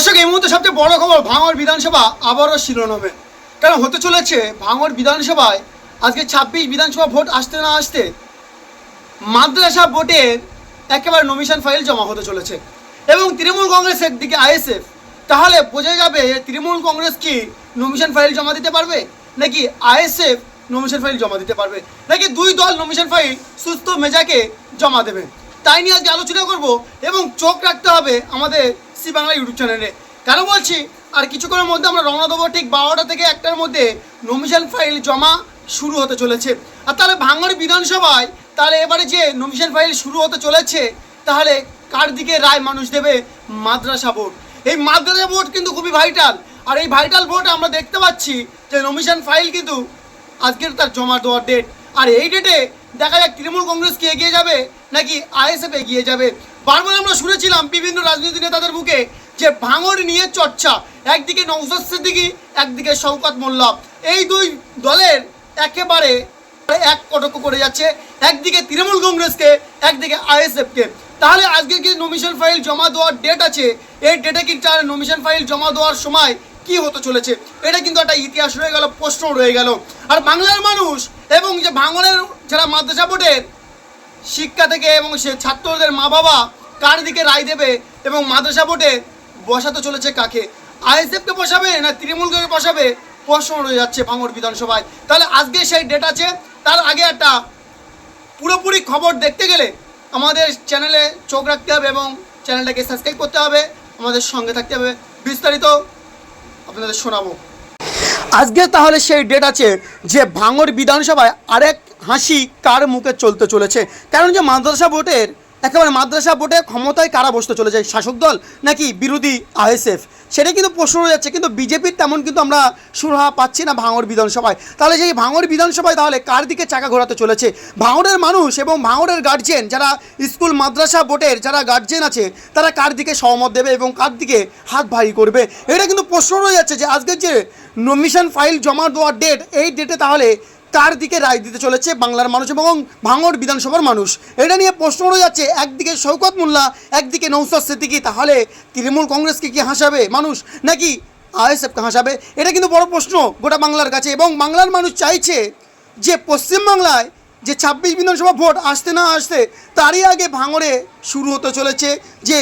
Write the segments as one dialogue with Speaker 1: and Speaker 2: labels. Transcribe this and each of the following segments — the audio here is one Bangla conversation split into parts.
Speaker 1: দর্শক, এই মুহূর্তে সবচেয়ে বড় খবর ভাঙড় বিধানসভা আবারও শিরোনামে। কারণ হতে চলেছে, ভাঙড় বিধানসভায় আজকে ছাব্বিশ বিধানসভা ভোট আসতে না আসতে মাদ্রাসা ভোটের একেবারে নমিশন ফাইল জমা হতে চলেছে। এবং তৃণমূল কংগ্রেসের দিকে আইএসএফ, তাহলে বোঝা যাবে তৃণমূল কংগ্রেস কি নমিশন ফাইল জমা দিতে পারবে, নাকি আইএসএফ নমিশন ফাইল জমা দিতে পারবে, নাকি দুই দল নমিশন ফাইল সুস্থ মেজাকে জমা দেবে। তাই নিয়ে আজকে আলোচনা করব এবং চোখ রাখতে হবে আমাদের সি বাংলা ইউটিউব চ্যানেলে। কেন বলছি? আর কিছুক্ষণের মধ্যে আমরা রওনা দেবো ঠিক বারোটা থেকে একটার মধ্যে নমিশন ফাইল জমা শুরু হতে চলেছে। আর তাহলে ভাঙড় বিধানসভায় তাহলে এবারে যে নমিশন ফাইল শুরু হতে চলেছে, তাহলে কার দিকে রায় মানুষ দেবে? মাদ্রাসা ভোট এই মাদ্রাসা ভোট কিন্তু খুবই ভাইটাল আর এই ভাইটাল ভোট আমরা দেখতে পাচ্ছি যে নমিশন ফাইল কিন্তু আজকের তার জমা দেওয়ার ডেট আর এই ডেটে দেখা যাক তৃণমূল কংগ্রেস কি এগিয়ে যাবে নাকি আইএসএফ এগিয়ে যাবে। বারবার আমরা শুনেছিলাম বিভিন্ন রাজনীতি নেতাদের মুখে যে ভাঙড় নিয়ে চর্চা। একদিকে নৌসাদ সিদ্দিকি, একদিকে শওকত মোল্লা। এই দুই দলের একেবারে এক কটক করে যাচ্ছে। একদিকে তৃণমূল কংগ্রেসকে, একদিকে আইএসএফকে। তাহলে আজকে কি নমিশন ফাইল জমা দেওয়ার ডেট আছে? এই ডেটে কি তার নমিশন ফাইল জমা দেওয়ার সময় কি হতে চলেছে? এটা কিন্তু একটা ইতিহাস রয়ে গেল, প্রশ্ন রয়ে গেল। আর বাংলার মানুষ এবং যে ভাঙনের যারা মাদ্রাসা বোর্ডের শিক্ষা থেকে এবং সে ছাত্রদের মা বাবা কার দিকে রায় দেবে এবং মাদ্রাসা বোর্ডে বসাতে চলেছে কাকে? আইএসএফকে বসাবে না তৃণমূলকে বসাবে? প্রশ্ন রয়ে যাচ্ছে ভাঙড় বিধানসভায়। তাহলে আজকে সেই ডেট আছে। তার আগে একটা পুরোপুরি খবর দেখতে গেলে আমাদের চ্যানেলে চোখ রাখতে হবে এবং চ্যানেলটাকে সাবস্ক্রাইব করতে হবে। আমাদের সঙ্গে থাকতে হবে। বিস্তারিত আপনাদের শোনাবো। আজকে তাহলে সেই ডেট আছে যে ভাঙর বিধানসভায় আরেক হাসি কার মুখে চলতে চলেছে। কারণ যে মাদ্রাসা ভোটের একেবারে মাদ্রাসা ভোটে ক্ষমতায় কারা বসতে চলে যায় শাসক দল নাকি বিরোধী আইএসএফ? সেটা কিন্তু প্রশ্ন রয়ে যাচ্ছে। কিন্তু বিজেপির তেমন কিন্তু আমরা সুরাহা পাচ্ছি না ভাঙড় বিধানসভায়। তাহলে সেই ভাঙড় বিধানসভায় তাহলে কার দিকে চাকা ঘোরাতে চলেছে? ভাঙড়ের মানুষ এবং ভাঙড়ের গার্জেন যারা স্কুল, মাদ্রাসা বোর্ডের যারা গার্জেন আছে, তারা কার দিকে সহমত দেবে এবং কার দিকে হাত ভারী করবে? এটা কিন্তু প্রশ্ন রয়ে যাচ্ছে যে আজকের যে নমিশন ফাইল জমা দেওয়ার ডেট এই ডেটে তাহলে তার দিকে রায় দিতে চলেছে বাংলার মানুষ এবং ভাঙড় বিধানসভার মানুষ। এটা নিয়ে প্রশ্ন রয়ে যাচ্ছে, একদিকে শৌকত মোল্লা, একদিকে নৌসাদ সিদ্দিকি। তাহলে তৃণমূল কংগ্রেসকে কি হাসাবে মানুষ? নাকি আইএসএফকে হাসাবে? এটা কিন্তু বড় প্রশ্ন গোটা বাংলার কাছে এবং বাংলার মানুষ চাইছে যে পশ্চিমবাংলায় যে ছাব্বিশ বিধানসভা ভোট আসতে না আসতে তারই আগে ভাঙড়ে শুরু হতে চলেছে যে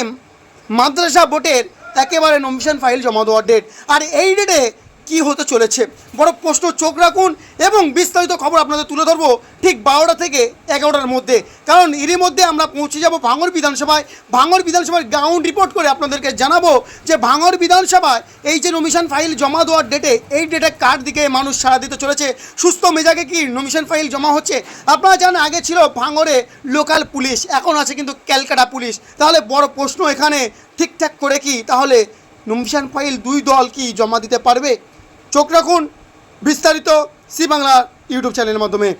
Speaker 1: মাদ্রাসা ভোটের একেবারে নমিশন ফাইল জমা দেওয়ার ডেট আর এই ডেটে কি হতে চলেছে? বড় প্রশ্ন, চোখ রাখুন এবং বিস্তারিত খবর আপনাদের তুলে ধরবো ঠিক বারোটা থেকে এগারোটার মধ্যে। কারণ এরই মধ্যে আমরা পৌঁছে যাব ভাঙড় বিধানসভায়। ভাঙড় বিধানসভার গ্রাউন্ড রিপোর্ট করে আপনাদেরকে জানাব যে ভাঙর বিধানসভায় এই যে নমিশন ফাইল জমা দেওয়ার ডেটে এই ডেটে কার দিকে মানুষ সাড়া দিতে চলেছে? সুস্থ মেজাজে কি নমিশন ফাইল জমা হচ্ছে? আপনারা জানেন আগে ছিল ভাঙরে লোকাল পুলিশ, এখন আছে কিন্তু ক্যালকাটা পুলিশ। তাহলে বড় প্রশ্ন এখানে ঠিকঠাক করে কি? তাহলে নমিশন ফাইল দুই দল কি জমা দিতে পারবে? চোখ রাখুন বিস্তারিত সি বাংলার ইউটিউব চ্যানেলের মাধ্যমে।